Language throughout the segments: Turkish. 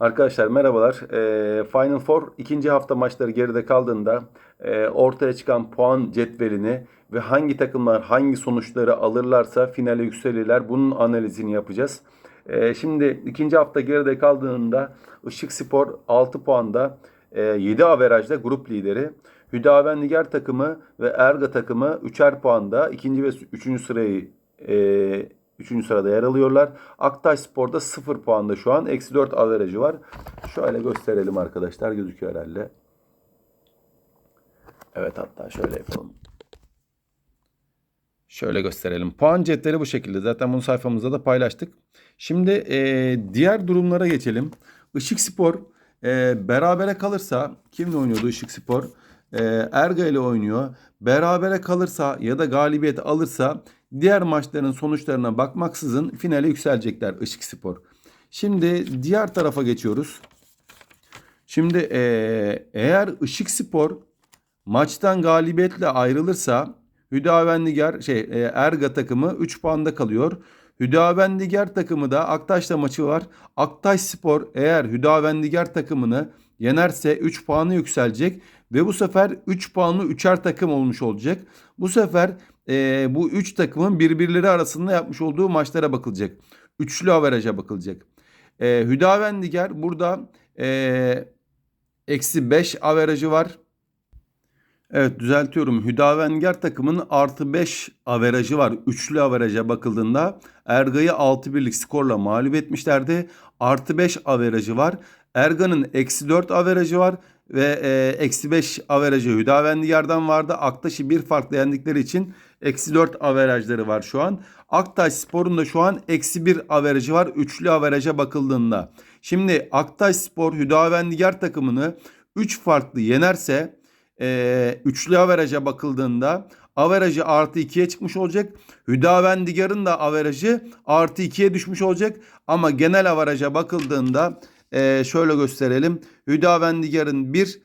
Arkadaşlar merhabalar. Ee, Final Four ikinci hafta maçları geride kaldığında e, ortaya çıkan puan cetvelini ve hangi takımlar hangi sonuçları alırlarsa finale yükselirler. Bunun analizini yapacağız. Ee, şimdi ikinci hafta geride kaldığında Işık Spor 6 puanda e, 7 averajda grup lideri. Hüdavendigar takımı ve Erga takımı 3'er puanda ikinci ve üçüncü sırayı e, Üçüncü sırada yer alıyorlar. Aktaş Spor'da 0 puanda şu an. Eksi 4 averajı var. Şöyle gösterelim arkadaşlar. Gözüküyor herhalde. Evet hatta şöyle yapalım. Şöyle gösterelim. Puan cetveli bu şekilde. Zaten bunu sayfamızda da paylaştık. Şimdi e, diğer durumlara geçelim. Işık Spor e, berabere kalırsa kimle oynuyordu Işık Spor? E, Erga ile oynuyor. Berabere kalırsa ya da galibiyet alırsa diğer maçların sonuçlarına bakmaksızın finale yükselecekler Işık Spor. Şimdi diğer tarafa geçiyoruz. Şimdi e, eğer Işık Spor maçtan galibiyetle ayrılırsa Hüdavendigar şey e, Erga takımı 3 puanda kalıyor. Hüdavendigar takımı da Aktaş'la maçı var. Aktaş Spor eğer Hüdavendigar takımını yenerse 3 puanı yükselecek ve bu sefer 3 puanlı üçer takım olmuş olacak. Bu sefer e, bu 3 takımın birbirleri arasında yapmış olduğu maçlara bakılacak. Üçlü averaja bakılacak. E, Hüdavendigar burada e, eksi 5 averajı var. Evet düzeltiyorum. Hüdavengar takımının artı 5 averajı var. Üçlü averaja bakıldığında Erga'yı 6 birlik skorla mağlup etmişlerdi. Artı 5 averajı var. Erga'nın eksi 4 averajı var ve e, eksi 5 averajı Hüdavendigar'dan vardı. Aktaş'ı bir farklı yendikleri için eksi 4 averajları var şu an. Aktaş Spor'un da şu an eksi 1 averajı var. Üçlü averaja bakıldığında. Şimdi Aktaş Spor Hüdavendigar takımını 3 farklı yenerse e, üçlü averaja bakıldığında averajı artı 2'ye çıkmış olacak. Hüdavendigar'ın da averajı artı 2'ye düşmüş olacak. Ama genel averaja bakıldığında e, şöyle gösterelim. Hüdavendigar'ın 1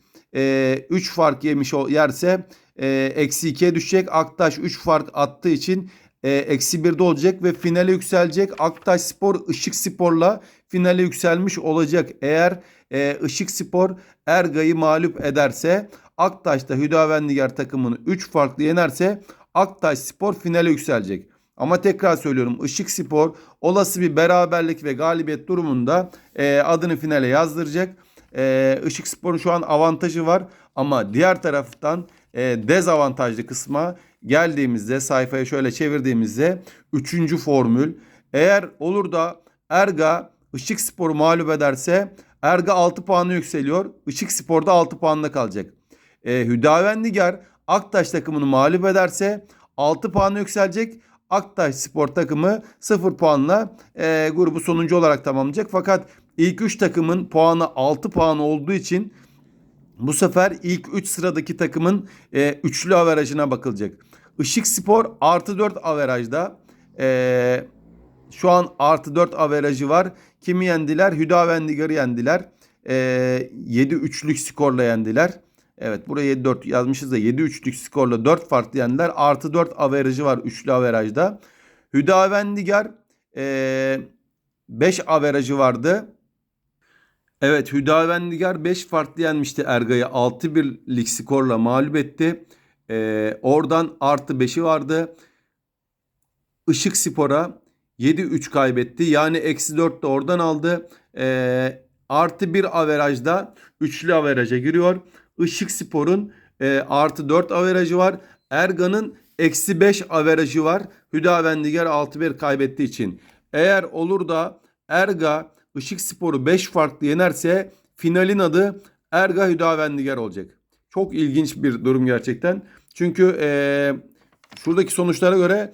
3 fark yemiş yerse e, eksi 2'ye düşecek. Aktaş 3 fark attığı için e, eksi 1'de olacak ve finale yükselecek. Aktaş Spor Işık Spor'la finale yükselmiş olacak. Eğer e, Işık Spor Erga'yı mağlup ederse Aktaş'ta Hüdavendigar takımını 3 farklı yenerse Aktaş Spor finale yükselecek. Ama tekrar söylüyorum Işık Spor olası bir beraberlik ve galibiyet durumunda e, adını finale yazdıracak. E, Işık Spor'un şu an avantajı var ama diğer taraftan e, dezavantajlı kısma geldiğimizde sayfaya şöyle çevirdiğimizde 3. formül eğer olur da Erga Işık Spor'u mağlup ederse Erga 6 puanı yükseliyor. Işık Spor'da 6 puanla kalacak. E, Hüdavendigar Aktaş takımını mağlup ederse 6 puanı yükselecek. Aktaş Spor takımı 0 puanla e, grubu sonuncu olarak tamamlayacak. Fakat ilk 3 takımın puanı 6 puan olduğu için bu sefer ilk 3 sıradaki takımın e, üçlü averajına bakılacak. Işık Spor artı 4 averajda. E, şu an artı 4 averajı var. Kimi yendiler? Hüdavendigar'ı yendiler. E, 7-3'lük skorla yendiler. Evet buraya 7-4 yazmışız da 7-3'lük skorla 4 farklı yendiler. Artı 4 averajı var üçlü averajda. Hüdavendigar e, 5 averajı vardı. Evet Hüdavendigar 5 farklı yenmişti Erga'yı 6-1'lik skorla mağlup etti. E, oradan artı 5'i vardı. Işık Spor'a 7-3 kaybetti. Yani eksi 4 de oradan aldı. E, artı 1 averajda üçlü averaja giriyor. Işık Spor'un e, artı 4 averajı var. Ergan'ın eksi 5 averajı var. Hüdavendigar 6-1 kaybettiği için. Eğer olur da Erga Işık Spor'u 5 farklı yenerse finalin adı Erga Hüdavendigar olacak. Çok ilginç bir durum gerçekten. Çünkü e, şuradaki sonuçlara göre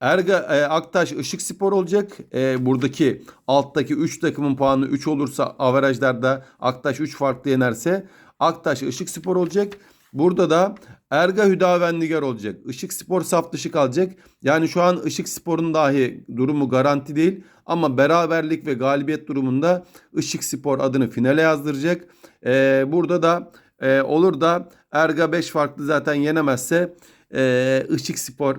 Erga e, Aktaş Işık Spor olacak. E, buradaki alttaki 3 takımın puanı 3 olursa averajlarda Aktaş 3 farklı yenerse Aktaş Işık Spor olacak. Burada da Erga Hüdavendigar olacak. Işık Spor saf dışı kalacak. Yani şu an Işık Spor'un dahi durumu garanti değil. Ama beraberlik ve galibiyet durumunda Işık Spor adını finale yazdıracak. Ee, burada da e, olur da Erga 5 farklı zaten yenemezse e, Işık Spor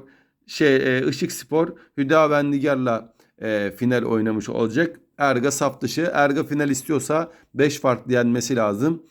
şey e, Işık Spor Hüdavendigar'la e, final oynamış olacak. Erga saf dışı. Erga final istiyorsa 5 farklı yenmesi lazım.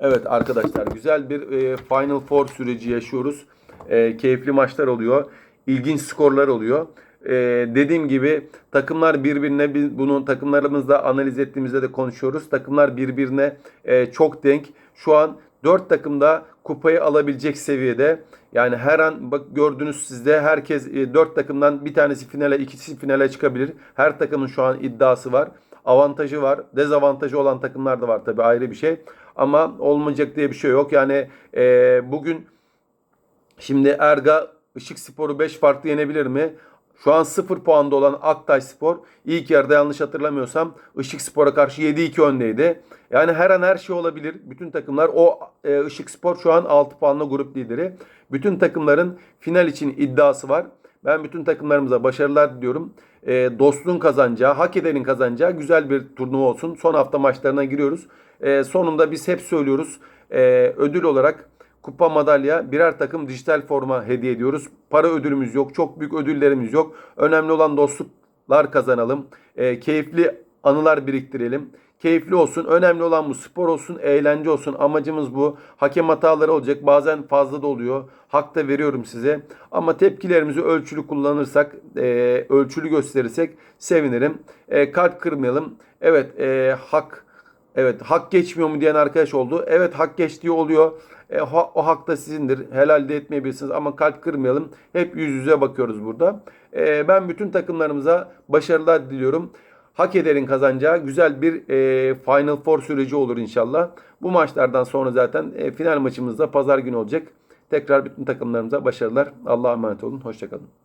Evet arkadaşlar güzel bir e, Final Four süreci yaşıyoruz. E, keyifli maçlar oluyor. İlginç skorlar oluyor. E, dediğim gibi takımlar birbirine biz bunu takımlarımızla analiz ettiğimizde de konuşuyoruz. Takımlar birbirine e, çok denk. Şu an 4 takım da kupayı alabilecek seviyede. Yani her an bak gördünüz sizde herkes 4 takımdan bir tanesi finale, ikisi finale çıkabilir. Her takımın şu an iddiası var. Avantajı var. Dezavantajı olan takımlar da var tabii ayrı bir şey. Ama olmayacak diye bir şey yok. Yani e, bugün şimdi Erga Işık Spor'u 5 farklı yenebilir mi? Şu an 0 puanda olan Aktay Spor ilk yarıda yanlış hatırlamıyorsam Işık Spor'a karşı 7-2 öndeydi. Yani her an her şey olabilir. Bütün takımlar o e, Işık Spor şu an 6 puanla grup lideri. Bütün takımların final için iddiası var. Ben bütün takımlarımıza başarılar diliyorum. E, dostluğun kazanacağı, hak edenin kazanacağı güzel bir turnuva olsun. Son hafta maçlarına giriyoruz. E, sonunda biz hep söylüyoruz. E, ödül olarak kupa madalya birer takım dijital forma hediye ediyoruz. Para ödülümüz yok. Çok büyük ödüllerimiz yok. Önemli olan dostluklar kazanalım. E, keyifli anılar biriktirelim. Keyifli olsun. Önemli olan bu. Spor olsun, eğlence olsun. Amacımız bu. Hakem hataları olacak. Bazen fazla da oluyor. Hak da veriyorum size. Ama tepkilerimizi ölçülü kullanırsak, e, ölçülü gösterirsek sevinirim. E, kalp kırmayalım. Evet, e, hak Evet hak geçmiyor mu diyen arkadaş oldu. Evet hak geçtiği oluyor. E, o, o hak da sizindir. Helal de etmeyebilirsiniz ama kalp kırmayalım. Hep yüz yüze bakıyoruz burada. E, ben bütün takımlarımıza başarılar diliyorum. Hak ederin kazanacağı güzel bir e, Final Four süreci olur inşallah. Bu maçlardan sonra zaten e, final maçımız da pazar günü olacak. Tekrar bütün takımlarımıza başarılar. Allah'a emanet olun. Hoşçakalın.